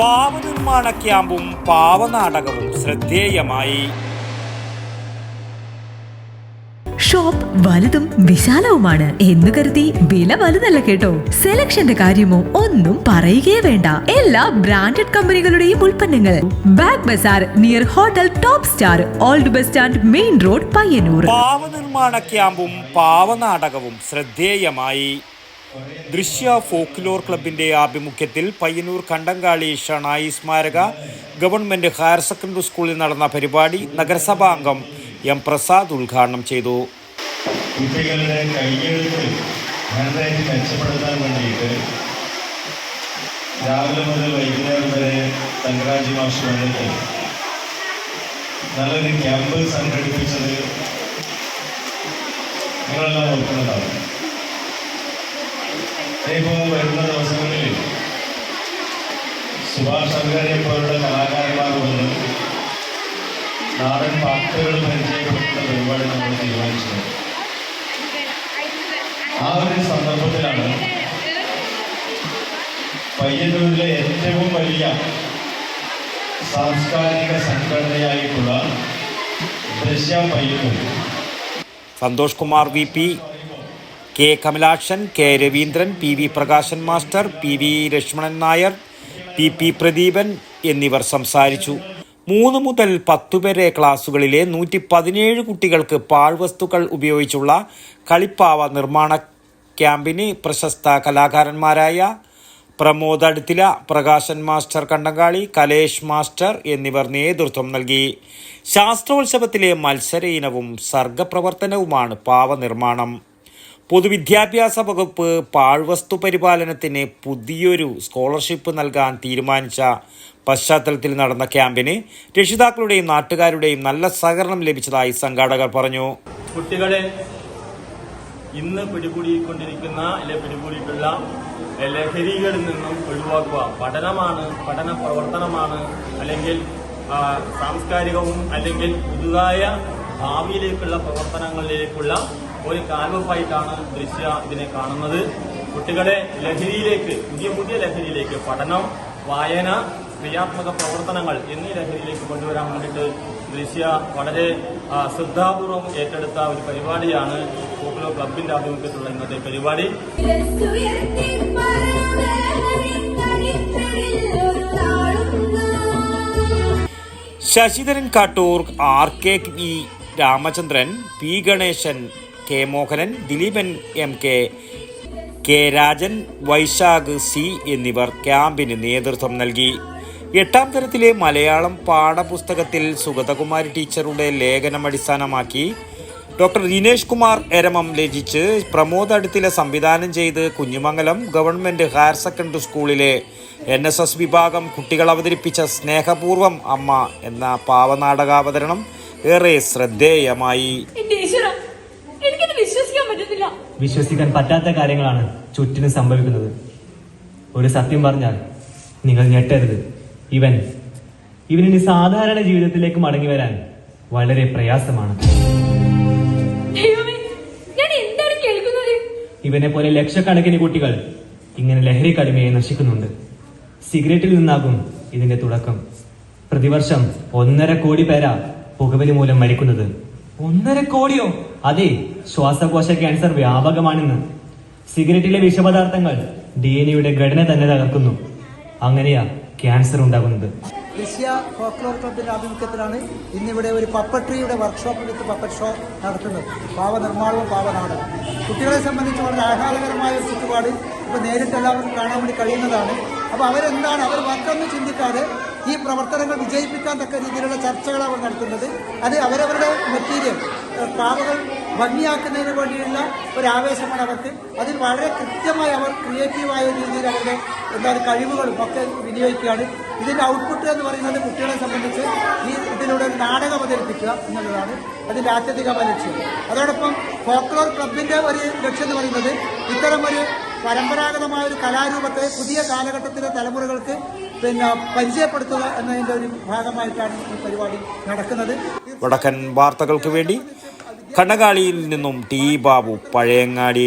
പാവനിർമ്മാണ ക്യാമ്പും പാവനാടകവും ശ്രദ്ധേയമായി. ഷോപ്പ് വലുതും വിശാലവുമാണ് എന്ന് കരുതി വില വലുതല്ല കേട്ടോ. സെലക്ഷന്റെ കാര്യമോ ഒന്നും പറയുകയേ വേണ്ട. എല്ലാ ബ്രാൻഡഡ് കമ്പനികളുടെയും ഉൽപ്പന്നങ്ങൾ. Bag bazaar near hotel top star old bus stand main road Payyanur. പാവനിർമ്മാണ ക്യാമ്പും പാവനാടകവും ശ്രദ്ധേയമായി. ദൃശ്യ ഫോക്ലോർ ക്ലബിന്റെ ആഭിമുഖ്യത്തിൽ പയ്യന്നൂർ കണ്ടങ്കാളി ഷണായി സ്മാരക ഗവൺമെന്റ് ഹയർ സെക്കൻഡറി സ്കൂളിൽ നടന്ന പരിപാടി നഗരസഭാ അംഗം എം പ്രസാദ് ഉദ്ഘാടനം ചെയ്തു. കുട്ടികളുടെ കയ്യെഴുത്ത് നന്നായിട്ട് മെച്ചപ്പെടുത്താൻ വേണ്ടിയിട്ട് രാവിലെ മുതൽ വൈകുന്നേരം വരെ തങ്കരാജി മാഷ് വന്നിട്ട് നല്ലൊരു ക്യാമ്പ് സംഘടിപ്പിച്ചത് നിങ്ങളെല്ലാം ഓർക്കുന്നതാണ് ഇപ്പോൾ വരുന്ന ദിവസങ്ങളിൽ സുഭാഷ് ശങ്കരെ പോലുള്ള നാടൻ പാട്ടുകൾ പരിചയപ്പെടുത്തുന്ന പരിപാടി നമ്മൾ തീരുമാനിച്ചത്. ആ ഒരു സന്ദർഭത്തിലാണ് പയ്യന്നൂരിലെ ഏറ്റവും വലിയ സാംസ്കാരിക സംഘടനയായിട്ടുള്ള Drishya Payyanur. Santhosh Kumar V P K Kamalakshan K Raveendran P V Prakashan master P V Lakshmanan Nair P P Pradeepan എന്നിവർ സംസാരിച്ചു. മൂന്ന് മുതൽ പത്ത് വരെ ക്ലാസുകളിലെ നൂറ്റി പതിനേഴ് കുട്ടികൾക്ക് പാഴ്വസ്തുക്കൾ ഉപയോഗിച്ചുള്ള കളിപ്പാവ നിർമ്മാണ ക്യാമ്പിന് പ്രശസ്ത കലാകാരന്മാരായ പ്രമോദ് അടുത്തില പ്രകാശൻ മാസ്റ്റർ കണ്ടങ്കാളി കലേഷ് മാസ്റ്റർ എന്നിവർ നേതൃത്വം നൽകി. ശാസ്ത്രോത്സവത്തിലെ മത്സര ഇനവും സർഗപ്രവർത്തനവുമാണ് പാവ നിർമ്മാണം. പൊതുവിദ്യാഭ്യാസ വകുപ്പ് പാഴ്വസ്തു പരിപാലനത്തിന് പുതിയൊരു സ്കോളർഷിപ്പ് നൽകാൻ തീരുമാനിച്ച പശ്ചാത്തലത്തിൽ നടന്ന ക്യാമ്പിന് രക്ഷിതാക്കളുടെയും നാട്ടുകാരുടെയും നല്ല സഹകരണം ലഭിച്ചതായി സംഘാടകർ പറഞ്ഞു. കുട്ടികളെ ഇന്ന് പിടികൂടിക്കൊണ്ടിരിക്കുന്ന പിടികൂടിയിട്ടുള്ള ലഹരികളിൽ നിന്നും ഒഴിവാക്കുക. പഠനമാണ് പഠന പ്രവർത്തനമാണ് അല്ലെങ്കിൽ സാംസ്കാരികവും അല്ലെങ്കിൽ പുതുതായ ഭാവിയിലേക്കുള്ള പ്രവർത്തനങ്ങളിലേക്കുള്ള ഒരു കാൽവപ്പായിട്ടാണ് ദൃശ്യ ഇതിനെ കാണുന്നത്. കുട്ടികളെ ലഹരിയിലേക്ക് പുതിയ പുതിയ ലഹരിയിലേക്ക് പഠനം വായന ക്രിയാത്മക പ്രവർത്തനങ്ങൾ എന്നീ ലഹരിയിലേക്ക് കൊണ്ടുവരാൻ വേണ്ടിയിട്ട് ദൃശ്യ വളരെ ശ്രദ്ധാപൂർവം ഏറ്റെടുത്ത ഒരു പരിപാടിയാണ് പോപ്പുലർ ക്ലബിന്റെ ആഭിമുഖ്യത്തിലുള്ള ഇന്നത്തെ പരിപാടി. Sasidharan Kattoor R K Ramachandran P Ganesan K Mohanan Dileepan M K K Rajan Vaishakh C എന്നിവർ ക്യാമ്പിന് നേതൃത്വം നൽകി. എട്ടാം തരത്തിലെ മലയാളം പാഠപുസ്തകത്തിൽ സുഗതകുമാരി ടീച്ചറുടെ ലേഖനം അടിസ്ഥാനമാക്കി ഡോക്ടർ ദിനേഷ് കുമാർ എരമം രചിച്ച് പ്രമോദ് അടുത്തിലെ സംവിധാനം ചെയ്ത് കുഞ്ഞുമംഗലം ഗവൺമെന്റ് ഹയർ സെക്കൻഡറി സ്കൂളിലെ എൻ എസ് എസ് വിഭാഗം കുട്ടികൾ അവതരിപ്പിച്ച സ്നേഹപൂർവം അമ്മ എന്ന പാവനാടകാവതരണം ഏറെ ശ്രദ്ധേയമായി. വിശ്വസിക്കാൻ പറ്റാത്ത കാര്യങ്ങളാണ് ചുറ്റിനും സംഭവിക്കുന്നത്. ഒരു സത്യം പറഞ്ഞാൽ നിങ്ങൾ ഞെട്ടരുത്. ഇവൻ ഇവനിനി സാധാരണ ജീവിതത്തിലേക്ക് മടങ്ങി വരാൻ വളരെ പ്രയാസമാണ്. ഇവനെ പോലെ ലക്ഷക്കണക്കിന് കുട്ടികൾ ഇങ്ങനെ ലഹരി കടിമയെ നശിക്കുന്നുണ്ട്. സിഗരറ്റിൽ നിന്നാകും ഇതിന്റെ തുടക്കം. പ്രതിവർഷം ഒന്നര കോടി പേരാ പുകവലി മൂലം മരിക്കുന്നത്. ഒന്നര കോടിയോ? അതെ ശ്വാസകോശ ക്യാൻസർ വ്യാപകമാണെന്ന്. സിഗരറ്റിലെ വിഷപദാർത്ഥങ്ങൾ ഡി എൻ എയുടെ ഘടന തന്നെ തകർക്കുന്നു. അങ്ങനെയാ ക്യാൻസർ ഉണ്ടാകുന്നത്. ഏഷ്യ ഫോക്ലോർ ക്ലബിന്റെ ആഭിമുഖ്യത്തിലാണ് ഇന്നിവിടെ ഒരു പപ്പട്രിയുടെ വർക്ക്ഷോപ്പ് വിത്ത് പപ്പറ്റ് ഷോ നടത്തുന്നത്. പാവനിർമ്മാണവും പാവനാടും. കുട്ടികളെ സംബന്ധിച്ച് വളരെ ആഹ്ലാദകരമായ ഒരു ചുറ്റുപാട് ഇപ്പോൾ നേരിട്ട് എല്ലാവർക്കും കാണാൻ വേണ്ടി കഴിയുന്നതാണ്. അപ്പോൾ അവരെന്താണ്? അവർ മറ്റൊന്നും ചിന്തിക്കാതെ ഈ പ്രവർത്തനങ്ങൾ വിജയിപ്പിക്കാൻ തക്ക രീതിയിലുള്ള ചർച്ചകൾ അവർ നടത്തുന്നത്. അത് അവരവരുടെ മെറ്റീരിയൽ പാവകൾ ഭംഗിയാക്കുന്നതിന് വേണ്ടിയുള്ള ഒരു ആവേശമാണ് അവർക്ക്. അതിൽ വളരെ കൃത്യമായി അവർ ക്രിയേറ്റീവായ രീതിയിൽ അവരുടെ എന്താണ് കഴിവുകളും ഒക്കെ വിനിയോഗിക്കുകയാണ്. ഇതിന്റെ ഔട്ട്പുട്ട് എന്ന് പറയുന്നത് കുട്ടികളെ സംബന്ധിച്ച് ഈ ഇതിലൂടെ ഒരു നാടകം അവതരിപ്പിക്കുക എന്നുള്ളതാണ് അതിന്റെ ആത്യന്തികമായ ലക്ഷ്യം. അതോടൊപ്പം ഫോക്ലോർ ക്ലബിന്റെ ഒരു ലക്ഷ്യം എന്ന് പറയുന്നത് ഇത്തരം ഒരു പരമ്പരാഗതമായ ഒരു കലാരൂപത്തെ പുതിയ കാലഘട്ടത്തിലെ തലമുറകൾക്ക് പിന്നെ പരിചയപ്പെടുത്തുക എന്നതിന്റെ ഒരു ഭാഗമായിട്ടാണ് ഈ പരിപാടി നടക്കുന്നത്. വടക്കൻ വാർത്തകൾക്ക് വേണ്ടി കണ്ണകാളിയിൽ നിന്നും ടി ബാബു പഴയങ്ങാടി